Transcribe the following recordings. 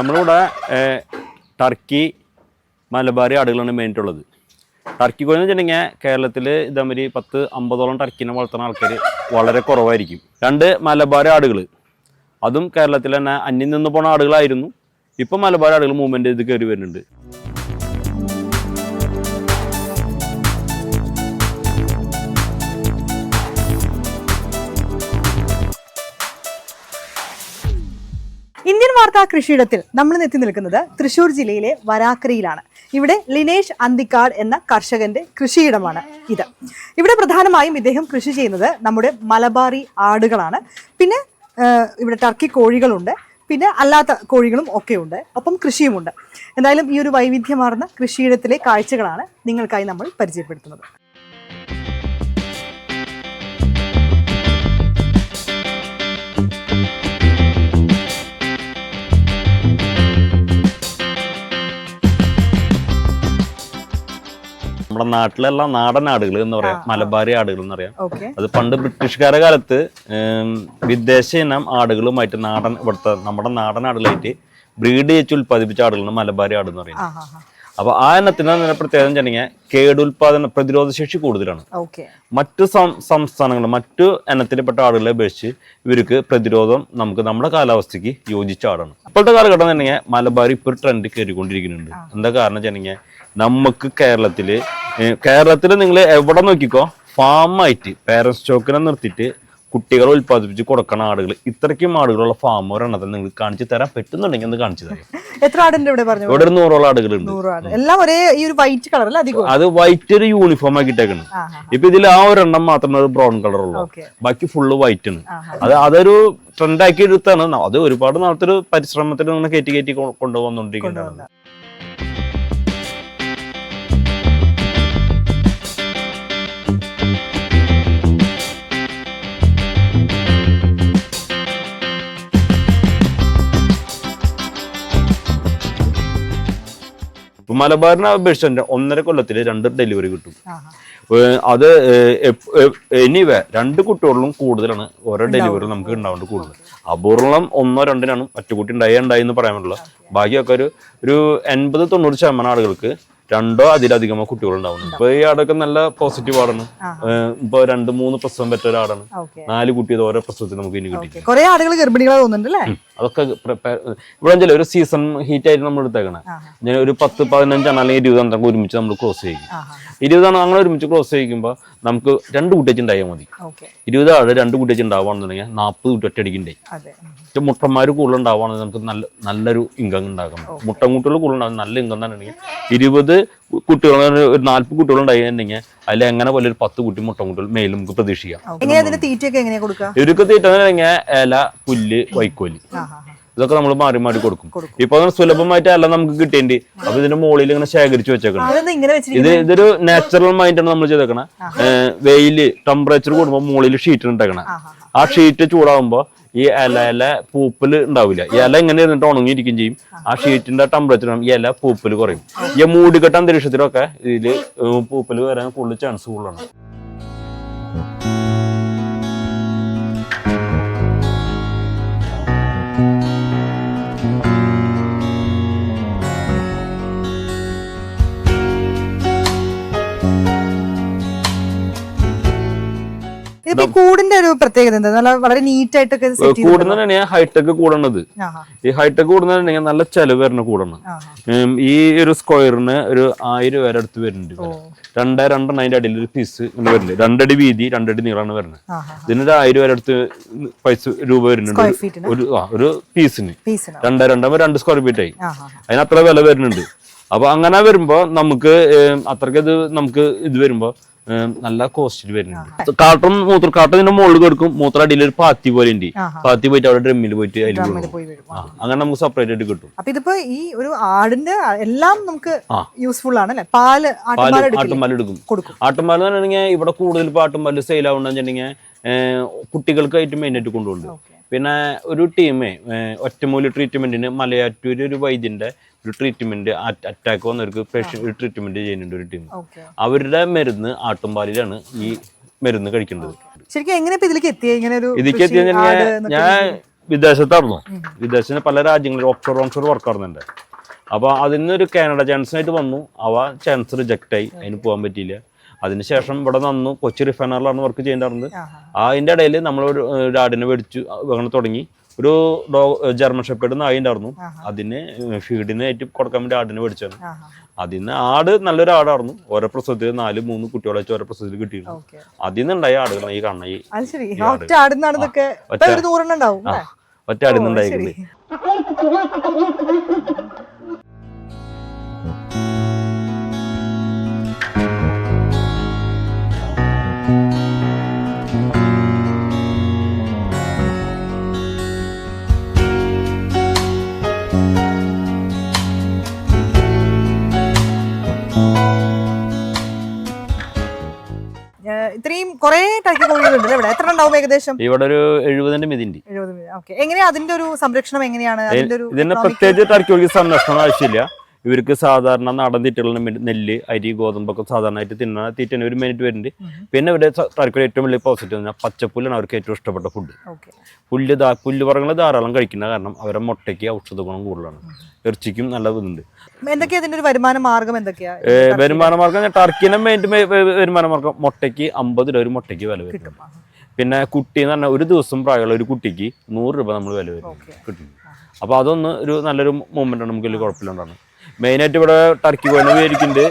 നമ്മളിവിടെ ടർക്കി മലബാറി ആടുകളാണ് മെയിനായിട്ടുള്ളത് ടർക്കി കോഴി എന്ന് വെച്ചിട്ടുണ്ടെങ്കിൽ കേരളത്തിൽ ഇതേമാതിരി പത്ത് അമ്പതോളം ടർക്കിനെ വളർത്തുന്ന ആൾക്കാർ വളരെ കുറവായിരിക്കും. രണ്ട് മലബാറി ആടുകൾ. അതും കേരളത്തിൽ തന്നെ അന്യം നിന്ന് പോണ ആടുകളായിരുന്നു. ഇപ്പം മലബാറി ആടുകൾ മൂവ്മെന്റ് ഇത് കയറി വരുന്നുണ്ട്. വാർത്താ കൃഷിയിടത്തിൽ നമ്മൾ എത്തി നിൽക്കുന്നത് തൃശൂർ ജില്ലയിലെ വരാക്കരയിലാണ്. ഇവിടെ ലിനേഷ് അന്തിക്കാട് എന്ന കർഷകന്റെ കൃഷിയിടമാണ് ഇത്. ഇവിടെ പ്രധാനമായും ഇദ്ദേഹം കൃഷി ചെയ്യുന്നത് നമ്മുടെ മലബാറി ആടുകളാണ്. പിന്നെ ഇവിടെ ടർക്കി കോഴികളുണ്ട്. പിന്നെ അല്ലാത്ത കോഴികളും ഒക്കെ ഉണ്ട് ഒപ്പം കൃഷിയുമുണ്ട്. എന്തായാലും ഈ ഒരു വൈവിധ്യമാർന്ന കൃഷിയിടത്തിലെ കാഴ്ചകളാണ് നിങ്ങൾക്കായി നമ്മൾ പരിചയപ്പെടുത്തുന്നത്. നാട്ടിലുള്ള നാടൻ ആടുകൾ എന്ന് പറയാം. മലബാരി ആടുകൾ എന്ന് പറയാം. അത് പണ്ട് ബ്രിട്ടീഷുകാരെ കാലത്ത് വിദേശ ഇനം ആടുകളുമായിട്ട് നാടൻ ഇവിടുത്തെ നമ്മുടെ നാടൻ ആടുകളായിട്ട് ബ്രീഡ് ചെയ്ച്ച് ഉൽപ്പാദിപ്പിച്ച ആടുകളാണ് മലബാരി ആട് എന്ന് പറയുന്നത്. അപ്പൊ ആ ഇനത്തിന് തന്നെ പ്രത്യേകത വെച്ചിട്ടുണ്ടെങ്കിൽ കേടുൽപാദന പ്രതിരോധ ശേഷി കൂടുതലാണ്. മറ്റു സംസ്ഥാനങ്ങൾ മറ്റു ഇനത്തിൽപ്പെട്ട ആടുകളെ അപേക്ഷിച്ച് ഇവർക്ക് പ്രതിരോധം നമുക്ക് നമ്മുടെ കാലാവസ്ഥയ്ക്ക് യോജിച്ച ആടാണ്. ഇപ്പോഴത്തെ കാലഘട്ടം തന്നെ മലബാർ ഇപ്പോൾ ട്രെൻഡ് കയറിക്കൊണ്ടിരിക്കുന്നുണ്ട് എന്താ കാരണം വെച്ചിട്ടുണ്ടെങ്കിൽ നമുക്ക് കേരളത്തിൽ കേരളത്തിൽ നിങ്ങൾ എവിടെ നോക്കിക്കോ ഫാമായിട്ട് പേരൻസ് സ്റ്റോക്കിനെ നിർത്തിയിട്ട് കുട്ടികളെ ഉത്പാദിപ്പിച്ച് കൊടുക്കണ ആടുകൾ ഇത്രയ്ക്കും ആടുകളുള്ള ഫാം ഒരെണ്ണത്തിൽ നിങ്ങൾ കാണിച്ചു തരാൻ പറ്റുന്നുണ്ടെങ്കിൽ ഒന്ന് കാണിച്ചു തരാം. എത്ര ആടുണ്ട് ഇവിടെ പറഞ്ഞു? ഇവിടെ ഒരു നൂറോളം ആടുകളുണ്ട്. എല്ലാം ഒരേ ഈ ഒരു വൈറ്റ് കളറിൽ അധികം അത് വൈറ്റ് ഒരു യൂണിഫോം ആക്കിയിട്ടേക്കാണ്. ആ ഹാ ഇപ്പൊ ഇതിൽ ആ ഒരെണ്ണം മാത്രമേ ഒരു ബ്രൗൺ കളർ ഉള്ളൂ. ബാക്കി ഫുള്ള് വൈറ്റ് ആണ്. അത് അതൊരു ട്രെൻഡ് ആക്കി എടുത്താണ് അത് ഒരുപാട് നാളത്തെ ഒരു പരിശ്രമത്തിൽ കയറ്റി കയറ്റി കൊണ്ടുവന്നോണ്ടിരിക്കുന്നുണ്ടാവുന്നത് കൊണ്ടുവന്നുകൊണ്ടിരിക്കുന്നതാണ് മലബാറിനെ അപേക്ഷിച്ച് ഒന്നര കൊല്ലത്തിൽ രണ്ട് ഡെലിവറി കിട്ടും. അത് എനിവേ രണ്ട് കുട്ടികളിലും കൂടുതലാണ് ഓരോ ഡെലിവറി നമുക്ക് ഉണ്ടാവേണ്ട കൂടുതൽ അപൂർവം ഒന്നോ രണ്ടിനാണ് ഒറ്റക്കുട്ടി ഉണ്ടായി ഉണ്ടായി എന്ന് പറയാൻ പറ്റില്ല. ബാക്കിയൊക്കെ ഒരു ഒരു എൺപത് തൊണ്ണൂറ് ശതമാനം ആളുകൾക്ക് രണ്ടോ അതിലധികമോ കുട്ടികൾ ഉണ്ടാവുന്നു ഇപ്പൊ ഈ ആടൊക്കെ നല്ല പോസിറ്റീവ് ആടാണ്. ഇപ്പൊ രണ്ട് മൂന്ന് പ്രസവം പറ്റ ഒരാടാണ്. നാല് കുട്ടി ഇത് ഓരോ പ്രസവത്തിൽ നമുക്ക് ഇനി കിട്ടി കുറെ ആടുകൾ ഗർഭിണികളെ അതൊക്കെ ഇവിടെ വെച്ചാൽ ഒരു സീസൺ ഹീറ്റ് ആയിട്ട് നമ്മൾ എടുത്തേക്കണേ. ഞാൻ ഒരു പത്ത് പതിനഞ്ചെണ്ണം അല്ലെങ്കിൽ ഇരുപത് എണ്ണം ഒരുമിച്ച് നമ്മൾ ക്ലോസ് ചെയ്യും. ഇരുപതാണ് അങ്ങനെ ഒരുമിച്ച് ക്ലോസ് ചെയ്യുമ്പോൾ നമുക്ക് രണ്ട് കുട്ടിയച്ച് ഉണ്ടായാൽ മതി. ഇരുപത് ആൾ രണ്ട് കുട്ടിയച്ച് ഉണ്ടാവുകയാണെന്നുണ്ടെങ്കിൽ നാൽപ്പത് കുട്ടി ഒറ്റയടിക്ക് അതെ. ഉം. ഉണ്ടായി മുട്ടന്മാർ കൂടുതൽ ഉണ്ടാവുകയാണെങ്കിൽ നമുക്ക് നല്ല നല്ലൊരു ഇൻകം ഉണ്ടാക്കാം മുട്ടൻകുട്ടികൾ കൂടുതൽ ഉണ്ടാകും നല്ല ഇൻകം തന്നെ ഇരുപത് കുട്ടികൾ ഒരു നാല്പത് കുട്ടികൾ ഉണ്ടായിട്ടുണ്ടെങ്കിൽ അതിൽ എങ്ങനെ പോലെ ഒരു പത്ത് കുട്ടി മുട്ട കുട്ടികൾ മേലും നമുക്ക് പ്രതീക്ഷിക്കാം. ഇവർക്ക് തീറ്റ ഇല പുല്ല് വൈക്കോൽ. ഇതൊക്കെ നമ്മൾ മാറി മാറി കൊടുക്കും. ഇപ്പൊ അങ്ങനെ സുലഭമായിട്ട് അല്ല നമുക്ക് കിട്ടേണ്ടി അപ്പൊ ഇതിന്റെ മുകളിൽ ഇങ്ങനെ ശേഖരിച്ചു വെച്ചേക്കണം. ഇത് ഇതൊരു നാച്ചുറൽ ആണ് നമ്മൾ ചെയ്തേക്കണേ. വെയിൽ ടെമ്പറേച്ചർ കൂടുമ്പോൾ മുകളിൽ ഷീറ്റ് ഉണ്ടാക്കണേ ആ ഷീറ്റ് ചൂടാകുമ്പോൾ ഈ ഇല ഇല പൂപ്പൽ ഉണ്ടാവില്ല. ഇല എങ്ങനെ ഇരുന്നിട്ട് ഉണങ്ങിയിരിക്കും ചെയ്യും. ആ. ഷീറ്റിന്റെ ടെമ്പറേച്ചർ ഇല പൂപ്പൽ കുറയും. ഈ മൂടിക്കെട്ട അന്തരീക്ഷത്തിലൊക്കെ ഇതിൽ പൂപ്പൽ വരാൻ കൂടുതൽ ചാൻസ് കൂടുതലാണ്. ഇതിപ്പോ ഈ കൂടിന്റെ ഒരു പ്രത്യേകത എന്താ? നല്ല വളരെ നീറ്റ് ആയിട്ടൊക്കെ സെറ്റ് തന്നെയാണ് ഹൈടെക് കൂടണത്. ഈ ഹൈടെക് കൂടുന്നതിന് നല്ല ചെലവ് വരുന്ന കൂടണം. ഈ ഒരു സ്ക്വയറിന് ഒരു ആയിരം വരെ അടുത്ത് വരുന്നുണ്ട്. രണ്ടേ രണ്ടെണ്ണം അതിന്റെ അടിയിൽ ഒരു പീസ് വരുന്നുണ്ട്. രണ്ടടി വീതി രണ്ടടി നീളാണ് വരുന്നത്. ഇതിനൊരു ആയിരം പേരെ അടുത്ത് പൈസ രൂപ വരുന്നുണ്ട്. ഒരു- ഒരു പീസിന് രണ്ടേ രണ്ടാകുമ്പോൾ രണ്ട് സ്ക്വയർ ഫീറ്റ് ആയി. അതിനത്ര അതിന് അത്ര വില വരുന്നുണ്ട്. അപ്പൊ അങ്ങനെ വരുമ്പോ നമുക്ക് അത്രയ്ക്ക് ഇത് നമുക്ക് ഇത് വരുമ്പോ നല്ല കോസ്റ്റിൽ വരുന്നുണ്ട്. കാട്ടും മൂത്ര കാട്ടും ഇതിന്റെ മുകളിൽ കൊടുക്കും. മൂത്ര അടിയിൽ ഒരു പാത്തി പോലെ ഉണ്ട്. പാത്തി പോയിട്ട് അവിടെ ഡ്രമ്മിൽ പോയിട്ട് അതിൽ. പോയി അങ്ങനെ നമുക്ക് സെപ്പറേറ്റ് ആയിട്ട് കിട്ടും. അപ്പൊ ഇതിപ്പോ ഈ ഒരു ആടിന്റെ എല്ലാം നമുക്ക്. യൂസ്ഫുൾ ആണ് അല്ലെ? പാൽ ആട്ടുപാൽ എടുക്കും. ആട്ടുംപാൽ എന്ന് പറഞ്ഞിട്ടുണ്ടെങ്കിൽ ഇവിടെ കൂടുതൽ ആട്ടുംപാൽ സെയിൽ ആവുന്നുണ്ടെങ്കിൽ കുട്ടികൾക്കായിട്ട് മെയിൻ ആയിട്ട് കൊണ്ടുപോകുന്നുണ്ട്. പിന്നെ ഒരു ടീമേ ഒറ്റമൂലി ട്രീറ്റ്മെന്റിന് മലയാറ്റൂര് ഒരു വൈദ്യന്റെ ഒരു ട്രീറ്റ്മെന്റ് അറ്റാക്ക് വന്നവർക്ക് പേഷ്യൻ ഒരു ട്രീറ്റ്മെന്റ് ചെയ്യുന്നുണ്ട് ഒരു ടീം അവരുടെ മരുന്ന് ആട്ടുംപാലിലാണ് ഈ മരുന്ന് കഴിക്കേണ്ടത് ശരിക്കും എങ്ങനെ ഇതിലേക്ക് എത്തിയ? ഇങ്ങനെ ഒരു ഇതിലേക്ക് ഞാൻ വിദേശത്തായിരുന്നു. വിദേശത്തിന് പല രാജ്യങ്ങളിൽ ഓഫ്ഷോർ ഓൺഷോർ വർക്ക് ആയിരുന്നുണ്ട് അപ്പോൾ അതിനൊരു കാനഡ ചാൻസിനായിട്ട് വന്നു. അവ ചാൻസ് റിജക്റ്റ് ആയി. അതിന് പോകാൻ പറ്റിയില്ല. അതിനുശേഷം ഇവിടെ നന്നു കൊച്ചി റിഫൈനറിലാണ് വർക്ക് ചെയ്യേണ്ടത് അതിന്റെ ഇടയിൽ നമ്മൾ ഒരു ഒരു ആടിനെ മേടിച്ചു അങ്ങനെ തുടങ്ങി. ഒരു ഡോ ജർമ്മൻ ഷെപ്പേഡ് നായിണ്ടായിരുന്നു അതിന് ഫീഡിന് ഏറ്റു കൊടുക്കാൻ വേണ്ടി ആടിനെ മേടിച്ചാണ് അതിന് ആട് നല്ലൊരു ആടായിരുന്നു ഓരോ പ്രസവത്തിൽ നാല് മൂന്ന് കുട്ടികളെ വെച്ച് ഓരോ പ്രസവത്തിൽ കിട്ടിയിരുന്നു. അതിൽ നിന്നുണ്ടായ ആടുകളാണ് ഈ കാണുന്ന ഈ. ഒറ്റ ആടുന്നാണെന്നൊക്കെ ടർക്കി ഇവിടെ എത്ര ഉണ്ടാവും ഏകദേശം? ഇവിടെ ഒരു എഴുപതിന്റെ എഴുപത് ഓക്കെ. എങ്ങനെയാ അതിന്റെ ഒരു സംരക്ഷണം എങ്ങനെയാണ്? അതിന്റെ ഒരു ഇതിന് economic- പ്രത്യേകിച്ച് ടർക്കിക്ക് സംരക്ഷണം ആവശ്യമില്ല. ഇവർക്ക് സാധാരണ നാടൻ തീറ്റകളുടെ നെല്ല് അരി ഗോതമ്പൊക്കെ സാധാരണയായിട്ട് തിന്നാൻ തീറ്റന് ഒരു മിനിറ്റ് വരുന്നുണ്ട്. പിന്നെ ഇവിടെ ടർക്കിയുടെ ഏറ്റവും വലിയ പോസിറ്റീവ് എന്ന് പറഞ്ഞാൽ പച്ചപ്പുല്ലാണ് അവർക്ക് ഏറ്റവും ഇഷ്ടപ്പെട്ട ഫുഡ്. പുല്ല് ദാ പുല്ല് പറഞ്ഞ ധാരാളം കഴിക്കുന്ന കാരണം അവരുടെ മുട്ടയ്ക്ക് ഔഷധ ഗുണം കൂടുതലാണ്. ഇറച്ചിക്കും നല്ല ഇതുണ്ട്. എന്തൊക്കെയാ ഒരു വരുമാന മാർഗം എന്തൊക്കെയാ? വരുമാന മാർഗം ടർക്കിനെ മെയിൻ വരുമാന മാർഗം മുട്ടയ്ക്ക് അമ്പത് രൂപ ഒരു മുട്ടയ്ക്ക് വില വരും. പിന്നെ കുട്ടി എന്ന് പറഞ്ഞാൽ ഒരു ദിവസം പ്രായമുള്ള ഒരു കുട്ടിക്ക് നൂറ് രൂപ നമ്മൾ വില വരും. കിട്ടും. അപ്പോൾ അതൊന്ന് ഒരു നല്ലൊരു മൂവ്മെന്റ് ആണ്. നമുക്ക് വലിയ കുഴപ്പമില്ലുണ്ടാണ് മെയിനായിട്ട് ഇവിടെ ടർക്കി കോഴിനെ മേടിക്കുന്നുണ്ട്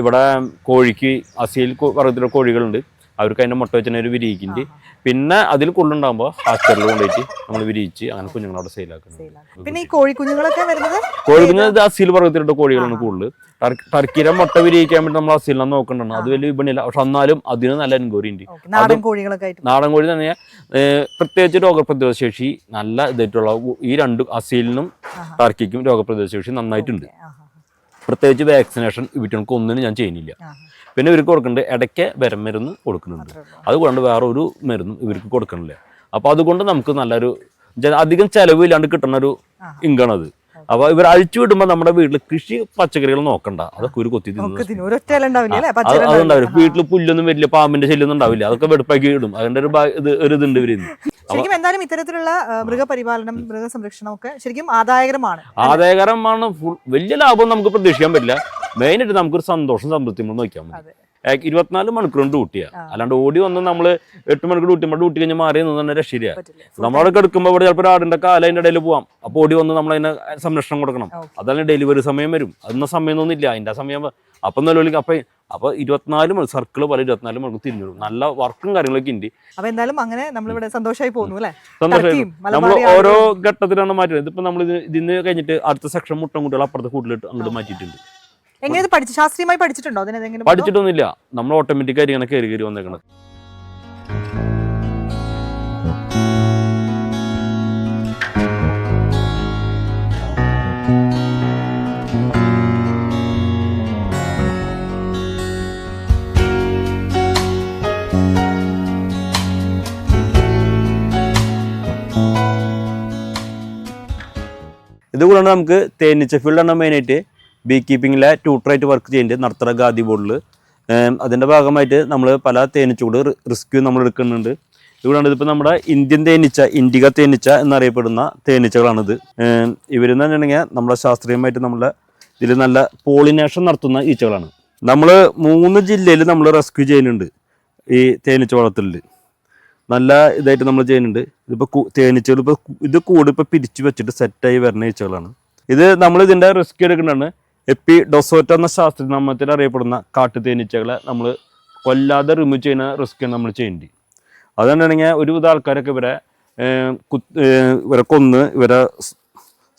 ഇവിടെ കോഴിക്ക് അസീൽ വർഗത്തിലെ കോഴികളുണ്ട്. അവർക്ക് അതിന്റെ മുട്ട വെച്ച് ഒരു വിരിയിക്കുന്നുണ്ട്. പിന്നെ അതിൽ കൊള്ളുണ്ടാകുമ്പോൾ ഹാസ്റ്ററിൽ കൊണ്ടുപോയിട്ട് നമ്മൾ വിരിയിച്ച് അങ്ങനെ കുഞ്ഞുങ്ങളവിടെ സെയിലാക്കുന്നത് പിന്നെ ഈ കോഴി കുഞ്ഞുങ്ങളൊക്കെ വരുന്നത്? കോഴിക്കുഞ്ഞ് ഇത് അസീൽ വർഗത്തിലുള്ള കോഴികളാണ് കൂടുതൽ ടർക്കിയുടെ മുട്ട വിരിയിക്കാൻ വേണ്ടി നമ്മൾ അസീലിനെ നോക്കണ്ടാണ് അത് വലിയ വിപണിയില്ല. പക്ഷെ എന്നാലും അതിന് നല്ല എൻക്വയറി ഉണ്ട്. നാടൻ കോഴികളൊക്കെ നാടൻ കോഴി തന്നെ പറഞ്ഞാൽ പ്രത്യേകിച്ച് രോഗപ്രതിരോധ ശേഷി നല്ല ഇതായിട്ടുള്ള ഈ രണ്ട് അസീലിനും ടർക്കിക്കും രോഗപ്രതിരോധ ശേഷി നന്നായിട്ടുണ്ട്. പ്രത്യേകിച്ച് വാക്സിനേഷൻ ഇവറ്റങ്ങൾക്ക് ഒന്നിനും ഞാൻ ചെയ്യുന്നില്ല. പിന്നെ ഇവർക്ക് കൊടുക്കുന്നുണ്ട് ഇടയ്ക്ക് വരം മരുന്ന് കൊടുക്കുന്നുണ്ട്. അതുകൊണ്ട് വേറെ ഒരു മരുന്നും ഇവർക്ക് കൊടുക്കണില്ല. അപ്പോൾ അതുകൊണ്ട് നമുക്ക് നല്ലൊരു അധികം ചെലവില്ലാണ്ട് കിട്ടുന്ന ഒരു ഇൻകമാണ് അത് അപ്പോൾ ഇവർ അഴിച്ചു വിടുമ്പോൾ നമ്മുടെ വീട്ടിൽ കൃഷി പച്ചക്കറികൾ നോക്കണ്ട. അതൊക്കെ ഒരു കൊത്തി അതുണ്ടാവില്ല. വീട്ടിൽ പുല്ലൊന്നും വരില്ല പാമ്പിന്റെ ശല്യമൊന്നും ഉണ്ടാവില്ല. അതൊക്കെ വെടുപ്പാക്കി ഇടും. അതിന്റെ ഒരു ഇത് ഒരു ഇതുണ്ട് ഇവരുന്ന് ശരിക്കും എന്തായാലും ഇത്തരത്തിലുള്ള മൃഗപരിപാലനം മൃഗസംരക്ഷണം ഒക്കെ ശരിക്കും ആദായകരമാണ്. ആദായകരമാണ്. ഫുൾ വലിയ ലാഭം നമുക്ക് പ്രതീക്ഷിക്കാൻ പറ്റില്ല. മെയിനായിട്ട് നമുക്കൊരു സന്തോഷം നമ്മൾ നോക്കിയാൽ മതി. ഇരുപത്തിനാല് മണിക്കൂറും ഊട്ടിയ അല്ലാണ്ട് ഓടി വന്ന് നമ്മൾ എട്ട് മണിക്കൂർ ഡ്യൂട്ടി നമ്മൾ ഡ്യൂട്ടി കഴിഞ്ഞ് മാറി നിന്ന് രക്ഷയില്ല. പറ്റില്ല. നമ്മളവിടെ കിടക്കുമ്പോൾ ഇവിടെ ചിലപ്പോൾ ആടിന്റെ കാല അതിന്റെ ഇടയിൽ പോവാം. അപ്പോൾ ഓടി വന്ന് നമ്മൾ അതിനെ സംരക്ഷണം കൊടുക്കണം. അതല്ലേ ഡെലിവറി സമയം വരും. അതൊന്നും സമയമൊന്നും ഇല്ല അതിന്റെ സമയം അപ്പം നിലവിലേക്ക് അപ്പം അപ്പൊ ഇരുപത്തിനാല് മണി സർക്കിൾ പോലെ ഇരുപത്തിനാല് മണിക്കൂർ തിരിഞ്ഞു നല്ല വർക്കും കാര്യങ്ങളൊക്കെ ഉണ്ട് അപ്പൊ എന്തായാലും അങ്ങനെ നമ്മളിവിടെ സന്തോഷമായി പോകുന്നു അല്ലേ? നമ്മൾ ഓരോ ഘട്ടത്തിലാണ് മാറ്റുന്നത് ഇതിപ്പോ നമ്മൾ ഇത് ഇതിന് കഴിഞ്ഞിട്ട് അടുത്ത സെക്ഷൻ മുട്ടൻ കുട്ടികൾ അപ്പുറത്ത് കൂട്ടിലിട്ട് അങ്ങോട്ട് മാറ്റിയിട്ടുണ്ട്. എങ്ങനെ പഠിച്ചു ശാസ്ത്രീയമായി പഠിച്ചിട്ടുണ്ടോ? അതിനെന്തെങ്കിലും പഠിച്ചിട്ടൊന്നുമില്ല. നമ്മൾ ഓട്ടോമാറ്റിക് ആയിട്ട് ഇങ്ങനെ കയറി കയറി വന്നേക്കണം. ഇതുകൂടാണ്ട് നമുക്ക് തേനീച്ച ഫീൽഡാണ് മെയിനായിട്ട് ബീ കീപ്പിങ്ങിലെ ട്യൂട്ടറായിട്ട് വർക്ക് ചെയ്യുന്നുണ്ട് നർത്തറ ഗാദി ബോർഡിൽ അതിന്റെ ഭാഗമായിട്ട് നമ്മൾ പല തേനീച്ചകൂട് റിസ്ക്യൂ നമ്മൾ എടുക്കുന്നുണ്ട്. ഇവിടെയാണ് ഇതിപ്പോൾ നമ്മുടെ ഇന്ത്യൻ തേനീച്ച ഇൻഡിക തേനീച്ച എന്നറിയപ്പെടുന്ന തേനീച്ചകളാണിത്. ഇവരെന്ന് പറഞ്ഞിട്ടുണ്ടെങ്കിൽ നമ്മുടെ ശാസ്ത്രീയമായിട്ട് നമ്മളെ ഇതിൽ നല്ല പോളിനേഷൻ നടത്തുന്ന ഈച്ചകളാണ്. നമ്മൾ മൂന്ന് ജില്ലയിൽ നമ്മൾ റെസ്ക്യൂ ചെയ്യുന്നുണ്ട് ഈ തേനീച്ച വളർത്തലിൽ നല്ല ഇതായിട്ട് നമ്മൾ ചെയ്യുന്നുണ്ട്. ഇതിപ്പോൾ തേനീച്ചകൾ ഇപ്പോൾ ഇത് കൂട് ഇപ്പോൾ പിരിച്ചു വെച്ചിട്ട് സെറ്റായി വരുന്ന ഈച്ചകളാണ്. ഇത് നമ്മൾ ഇതിന്റെ റിസ്ക് എടുക്കുന്നതാണ് എപ്പി ഡൊസോറ്റ എന്ന ശാസ്ത്രനാമത്തിൽ അറിയപ്പെടുന്ന കാട്ടു തേനീച്ചകളെ നമ്മൾ കൊല്ലാതെ റിമൂവ് ചെയ്യുന്ന റിസ്ക് നമ്മൾ ചെയ്യേണ്ടി. അതുകൊണ്ടാണെങ്കിൽ ഒരുവിധ ആൾക്കാരൊക്കെ ഇവരെ ഇവരെ കൊന്ന് ഇവരെ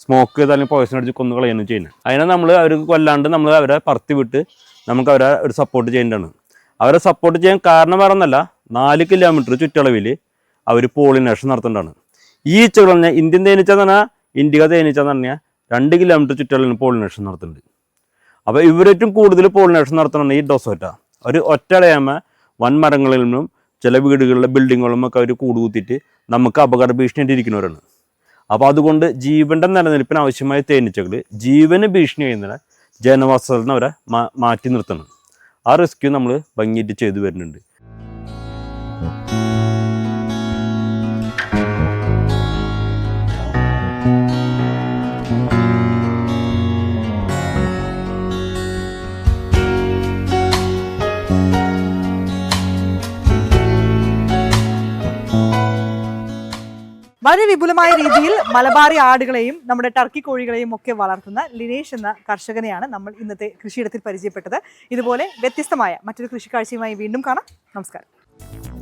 സ്മോക്ക് ചെയ്ത് അല്ലെങ്കിൽ പോയിസൺ അടിച്ച് കൊന്നു കളയാണ് ചെയ്യുന്നത് അതിനെ നമ്മൾ അവർക്ക് കൊല്ലാണ്ട് നമ്മൾ അവരെ പറത്തി വിട്ട് നമുക്ക് അവരെ ഒരു സപ്പോർട്ട് ചെയ്യേണ്ടതാണ്. അവരെ സപ്പോർട്ട് ചെയ്യാൻ കാരണം വേറെ ഒന്നല്ല നാല് കിലോമീറ്റർ ചുറ്റളവിൽ അവർ പോളിനേഷൻ നടത്തേണ്ടതാണ്. ഈ ഈച്ചകൾ പറഞ്ഞാൽ ഇന്ത്യൻ തേനീച്ച എന്ന് പറഞ്ഞാൽ ഇന്ത്യ തേനീച്ച എന്ന് പറഞ്ഞാൽ രണ്ട് കിലോമീറ്റർ ചുറ്റളവിൽ പോളിനേഷൻ നടത്തുന്നുണ്ട്. അപ്പോൾ ഇവരേറ്റവും കൂടുതൽ പോളിനേഷൻ നടത്തണമെന്ന് ഈ ഡൊസോറ്റ ഒരു ഒറ്റടയാമ വൻമരങ്ങളിൽ നിന്നും ചില വീടുകളിലെ ബിൽഡിങ്ങുകളും ഒക്കെ അവർ കൂടുകൂത്തിയിട്ട് നമുക്ക് അപകട ഭീഷണിയായിട്ട് ഇരിക്കുന്നവരാണ്. അപ്പോൾ അതുകൊണ്ട് ജീവന്റെ നിലനിൽപ്പിന് ആവശ്യമായ തേനീച്ചകൾ ജീവന് ഭീഷണി ചെയ്യുന്ന ജനവാസത്തിൽ അവരെ മാറ്റി നിർത്തണം. ആ റെസ്ക്യൂ നമ്മൾ ഭംഗിയിട്ട് ചെയ്തു വരുന്നുണ്ട്. വളരെ വിപുലമായ രീതിയിൽ മലബാറി ആടുകളെയും നമ്മുടെ ടർക്കി കോഴികളെയും ഒക്കെ വളർത്തുന്ന ലിനേഷ് എന്ന കർഷകനെയാണ് നമ്മൾ ഇന്നത്തെ കൃഷിയിടത്തിൽ പരിചയപ്പെട്ടത്. ഇതുപോലെ വ്യത്യസ്തമായ മറ്റൊരു കൃഷിക്കാഴ്ചയുമായി വീണ്ടും കാണാം. നമസ്കാരം.